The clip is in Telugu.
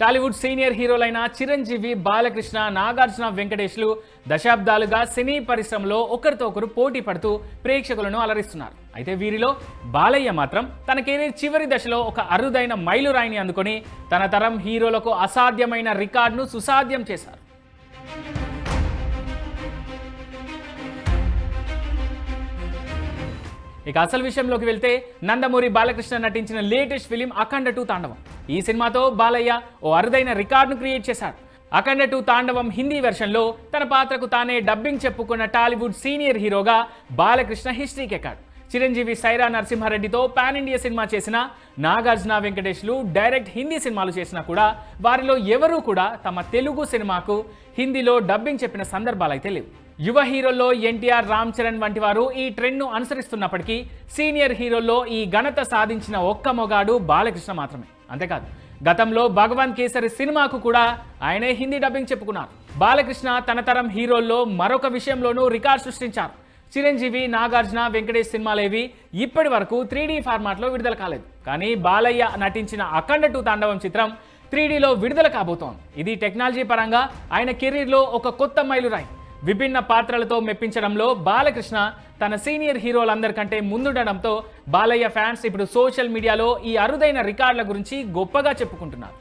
టాలీవుడ్ సీనియర్ హీరోలైన చిరంజీవి బాలకృష్ణ నాగార్జున వెంకటేష్లు దశాబ్దాలుగా సినీ పరిశ్రమలో ఒకరితో ఒకరు పోటీ పడుతూ ప్రేక్షకులను అలరిస్తున్నారు. అయితే వీరిలో బాలయ్య మాత్రం తన కెరీర్ చివరి దశలో ఒక అరుదైన మైలురాయిని అందుకొని తన తరం హీరోలకు అసాధ్యమైన రికార్డును సుసాధ్యం చేశారు. ఇక అసలు విషయంలోకి వెళ్తే నందమూరి బాలకృష్ణ నటించిన లేటెస్ట్ ఫిలిం అఖండ టూ తాండవం. ఈ సినిమాతో బాలయ్య ఓ అరుదైన రికార్డును క్రియేట్ చేశాడు అఖండ టూ తాండవం హిందీ వెర్షన్లో తన పాత్రకు తానే డబ్బింగ్ చెప్పుకున్న టాలీవుడ్ సీనియర్ హీరోగా బాలకృష్ణ హిస్టరీకి ఎక్కాడు చిరంజీవి సైరా నరసింహారెడ్డితో పాన్ ఇండియా సినిమా చేసిన నాగార్జున వెంకటేష్లు డైరెక్ట్ హిందీ సినిమాలు చేసినా కూడా వారిలో ఎవరూ కూడా తమ తెలుగు సినిమాకు హిందీలో డబ్బింగ్ చెప్పిన సందర్భాలైతే లేవు. యువ హీరోల్లో ఎన్టీఆర్ రామ్ చరణ్ వంటి వారు ఈ ట్రెండ్ను అనుసరిస్తున్నప్పటికీ సీనియర్ హీరోల్లో ఈ ఘనత సాధించిన ఒక్క మొగాడు బాలకృష్ణ మాత్రమే. అంతేకాదు గతంలో భగవాన్ కేసరి సినిమాకు కూడా ఆయనే హిందీ డబ్బింగ్ చెప్పుకున్నారు. బాలకృష్ణ తన తరం హీరోల్లో మరొక విషయంలోనూ రికార్డ్ సృష్టించారు. చిరంజీవి నాగార్జున వెంకటేష్ సినిమాలేవి ఇప్పటి వరకు త్రీడీ ఫార్మాట్లో విడుదల కాలేదు. కానీ బాలయ్య నటించిన అఖండ టూ తాండవం చిత్రం త్రీడీలో విడుదల కాబోతోంది. ఇది టెక్నాలజీ పరంగా ఆయన కెరీర్లో ఒక కొత్త మైలురాయి. విభిన్న పాత్రలతో మెప్పించడంలో బాలకృష్ణ తన సీనియర్ హీరోలందరికంటే ముందుండడంతో బాలయ్య ఫ్యాన్స్ ఇప్పుడు సోషల్ మీడియాలో ఈ అరుదైన రికార్డుల గురించి గొప్పగా చెప్పుకుంటున్నారు.